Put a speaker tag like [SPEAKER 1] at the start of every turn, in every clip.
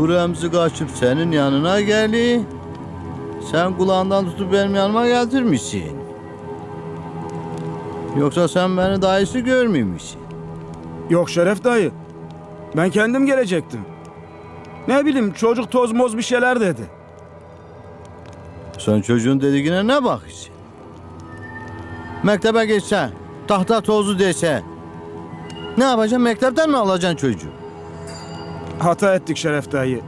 [SPEAKER 1] Bu Remzi kaçıp senin yanına geldi. Sen kulağından tutup benim yanıma getirmişsin. Yoksa sen beni dayısı musun?
[SPEAKER 2] Yok Şeref dayı. Ben kendim gelecektim. Ne bileyim çocuk toz moz bir şeyler dedi.
[SPEAKER 1] Sen çocuğun dediğine ne bakıyorsun? Mektebe geçse, tahta tozu dese. Ne yapacaksın? Mektepten mi alacaksın çocuğu?
[SPEAKER 2] Hata ettik Şeref dayı.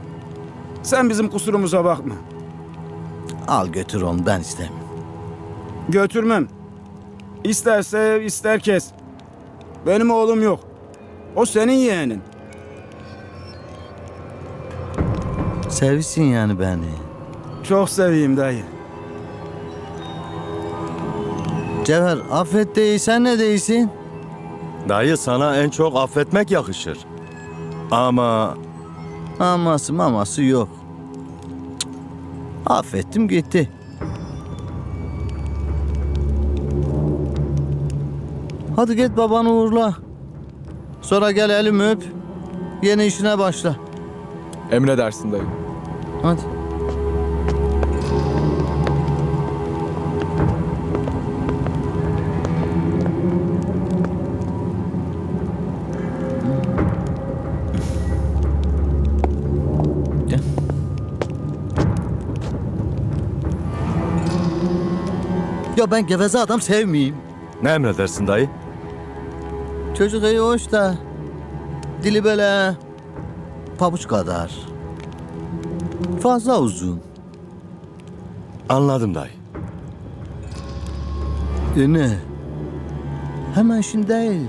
[SPEAKER 2] Sen bizim kusurumuza bakma.
[SPEAKER 1] Al götür onu ben istemiyorum.
[SPEAKER 2] Götürmem. İsterse ister kes. Benim oğlum yok. O senin yeğenin.
[SPEAKER 1] Sevsin yani beni.
[SPEAKER 2] Çok seveyim dayı.
[SPEAKER 1] Cevher affet değilsen ne değilsin?
[SPEAKER 3] Dayı sana en çok affetmek yakışır. Ama
[SPEAKER 1] Aması maması yok. Cık. Affettim gitti. Hadi git babanı uğurla. Sonra gel elimi öp. Yeni işine başla.
[SPEAKER 4] Emredersin dayı.
[SPEAKER 1] Hadi. Ya ben geveze adam sevmeyeyim.
[SPEAKER 3] ne emredersin dayı?
[SPEAKER 1] Çocuk iyi hoş da dili böyle pabuç kadar. Fazla uzun.
[SPEAKER 3] Anladım dayı.
[SPEAKER 1] E ne? Hemen şimdi değil.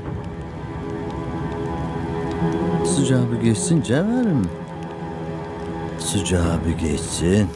[SPEAKER 1] Sıcağı bir geçsin Cevherim. Sıcağı bir geçsin.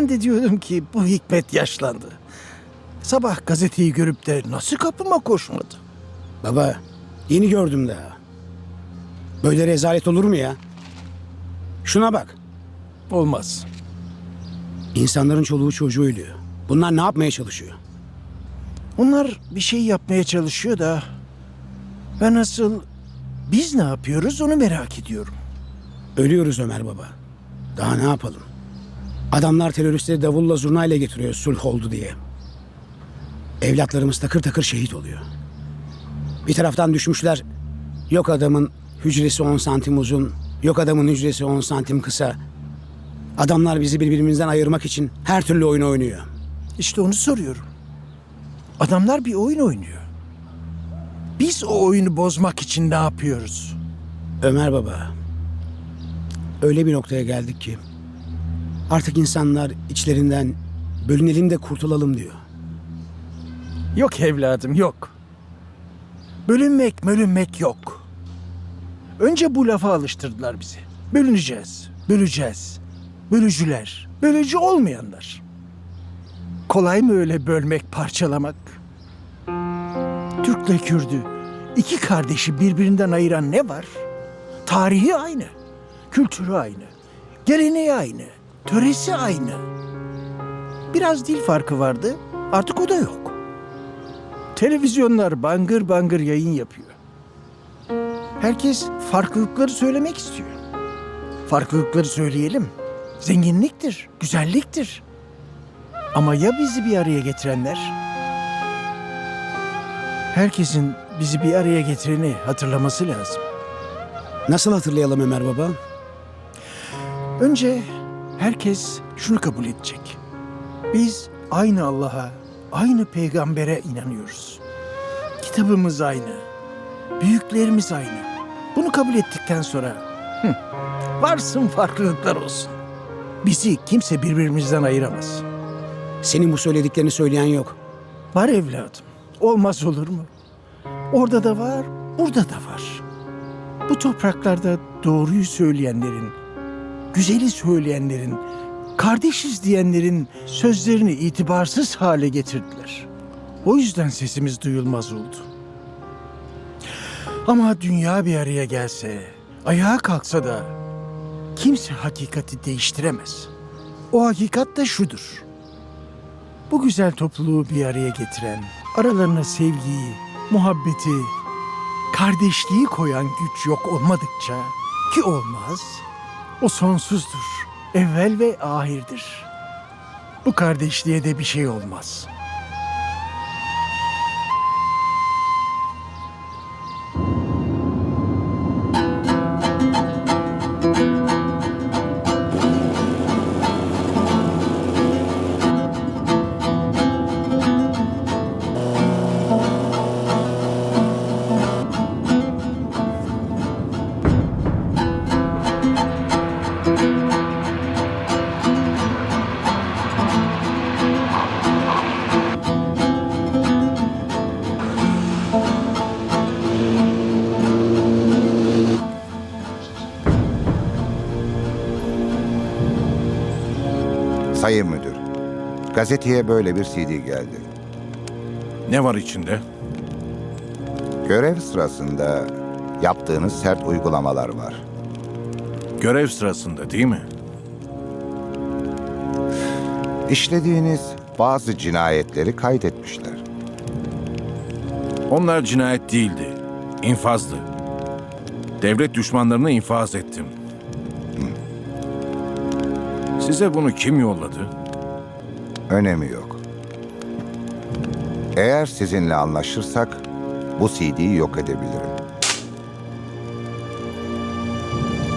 [SPEAKER 5] Ben de diyordum ki bu Hikmet yaşlandı. Sabah gazeteyi görüp de nasıl kapıma koşmadı?
[SPEAKER 6] Baba, yeni gördüm daha. Böyle rezalet olur mu ya? Şuna bak.
[SPEAKER 5] Olmaz.
[SPEAKER 6] İnsanların çoluğu çocuğu ölüyor. Bunlar ne yapmaya çalışıyor?
[SPEAKER 5] Onlar bir şey yapmaya çalışıyor da ben asıl biz ne yapıyoruz onu merak ediyorum.
[SPEAKER 6] Ölüyoruz Ömer baba. Daha ne yapalım? Adamlar teröristleri davulla zurnayla getiriyor sulh oldu diye. Evlatlarımız takır takır şehit oluyor. Bir taraftan düşmüşler. Yok adamın hücresi 10 santim uzun. Yok adamın hücresi 10 santim kısa. Adamlar bizi birbirimizden ayırmak için her türlü oyun oynuyor.
[SPEAKER 5] İşte onu soruyorum. Adamlar bir oyun oynuyor. Biz o oyunu bozmak için ne yapıyoruz?
[SPEAKER 6] Ömer baba. Öyle bir noktaya geldik ki artık insanlar içlerinden bölünelim de kurtulalım diyor.
[SPEAKER 5] Yok evladım yok. Bölünmek bölünmek yok. Önce bu lafa alıştırdılar bizi. Bölüneceğiz, böleceğiz. Bölücüler, bölücü olmayanlar. Kolay mı öyle bölmek, parçalamak? Türk'le Kürdü, iki kardeşi birbirinden ayıran ne var? Tarihi aynı, kültürü aynı, geleneği aynı, töresi aynı. Biraz dil farkı vardı, artık o da yok. Televizyonlar bangır bangır yayın yapıyor. Herkes farklılıkları söylemek istiyor. Farklılıkları söyleyelim. Zenginliktir, güzelliktir. Ama ya bizi bir araya getirenler? Herkesin bizi bir araya getireni hatırlaması lazım.
[SPEAKER 6] Nasıl hatırlayalım Ömer baba?
[SPEAKER 5] Önce herkes şunu kabul edecek. Biz aynı Allah'a, aynı peygambere inanıyoruz. Kitabımız aynı. Büyüklerimiz aynı. Bunu kabul ettikten sonra hı, varsın farklılıklar olsun. Bizi kimse birbirimizden ayıramaz.
[SPEAKER 6] Senin bu söylediklerini söyleyen yok.
[SPEAKER 5] Var evladım. Olmaz olur mu? Orada da var, burada da var. Bu topraklarda doğruyu söyleyenlerin, güzeli söyleyenlerin, kardeşiz diyenlerin sözlerini itibarsız hale getirdiler. O yüzden sesimiz duyulmaz oldu. Ama dünya bir araya gelse, ayağa kalksa da kimse hakikati değiştiremez. O hakikat da şudur. Bu güzel topluluğu bir araya getiren, aralarına sevgiyi, muhabbeti, kardeşliği koyan güç yok olmadıkça ki olmaz, o sonsuzdur, evvel ve ahirdir. Bu kardeşliğe de bir şey olmaz.
[SPEAKER 7] Gazeteye böyle bir CD geldi.
[SPEAKER 8] Ne var içinde?
[SPEAKER 7] Görev sırasında yaptığınız sert uygulamalar var.
[SPEAKER 8] Görev sırasında değil mi?
[SPEAKER 7] İşlediğiniz bazı cinayetleri kaydetmişler.
[SPEAKER 8] Onlar cinayet değildi. infazdı. Devlet düşmanlarını infaz ettim. Size bunu kim yolladı?
[SPEAKER 7] Önemi yok. Eğer sizinle anlaşırsak bu CD'yi yok edebilirim.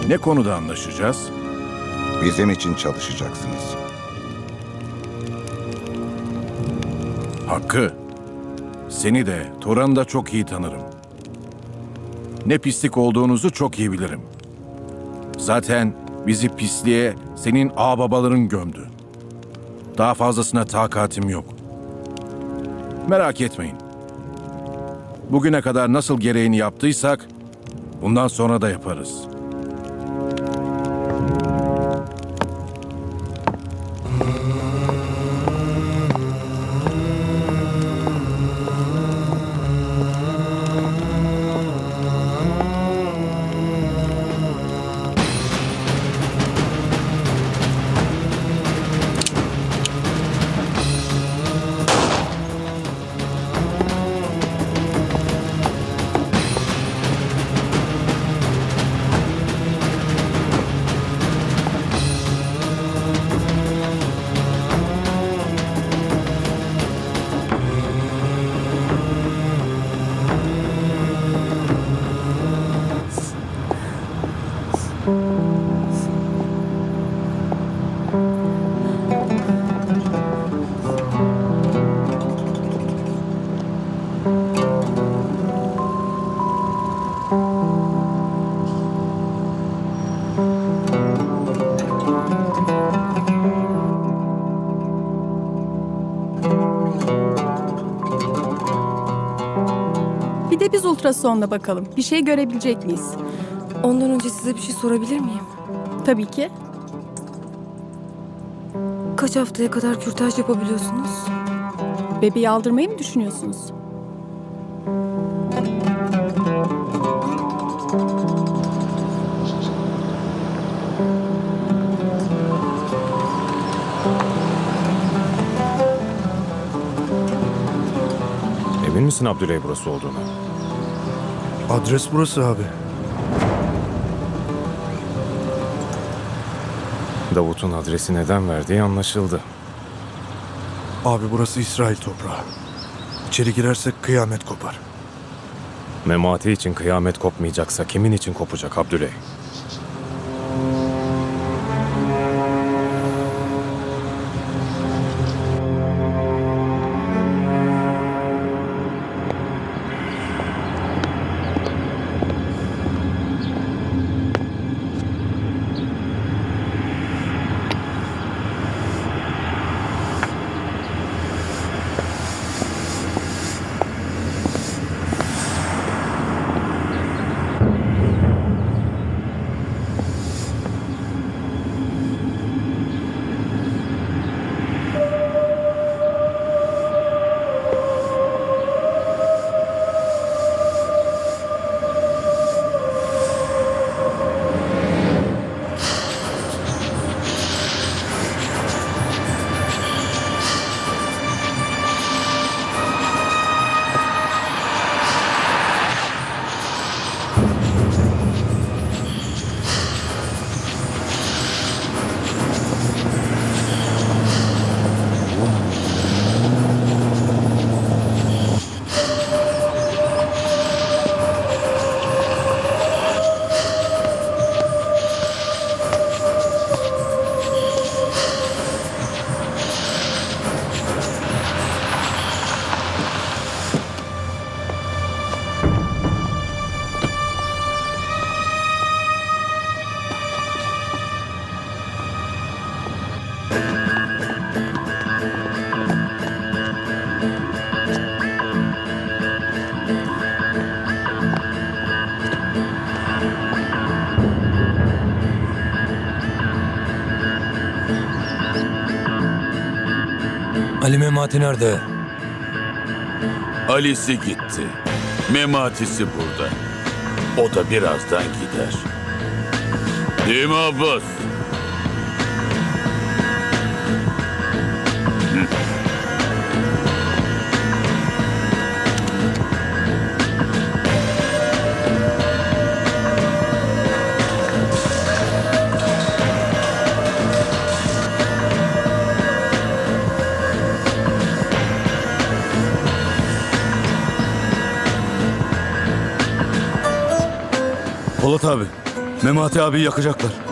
[SPEAKER 8] Ne konuda anlaşacağız?
[SPEAKER 7] Bizim için çalışacaksınız.
[SPEAKER 8] Hakkı. Seni de, Turan'ı da çok iyi tanırım. Ne pislik olduğunuzu çok iyi bilirim. Zaten bizi pisliğe senin ağababaların gömdü. Daha fazlasına takatim yok. Merak etmeyin. Bugüne kadar nasıl gereğini yaptıysak, bundan sonra da yaparız.
[SPEAKER 9] Ultrasonla bakalım. Bir şey görebilecek miyiz?
[SPEAKER 10] Ondan önce size bir şey sorabilir miyim?
[SPEAKER 9] Tabii ki.
[SPEAKER 10] Kaç haftaya kadar kürtaj yapabiliyorsunuz?
[SPEAKER 9] Bebeği aldırmayı mı düşünüyorsunuz?
[SPEAKER 11] Emin misin Abdüley burası olduğunu?
[SPEAKER 3] Adres burası abi.
[SPEAKER 11] Davut'un adresi neden verdiği anlaşıldı.
[SPEAKER 3] Abi burası İsrail toprağı. İçeri girersek kıyamet kopar.
[SPEAKER 11] Memati için kıyamet kopmayacaksa kimin için kopacak Abdüley?
[SPEAKER 12] Ali Memati nerede?
[SPEAKER 13] Ali'si gitti. Mematisi burada. O da birazdan gider. Değil mi Abbas?
[SPEAKER 3] Polat abi, Memati abi yakacaklar.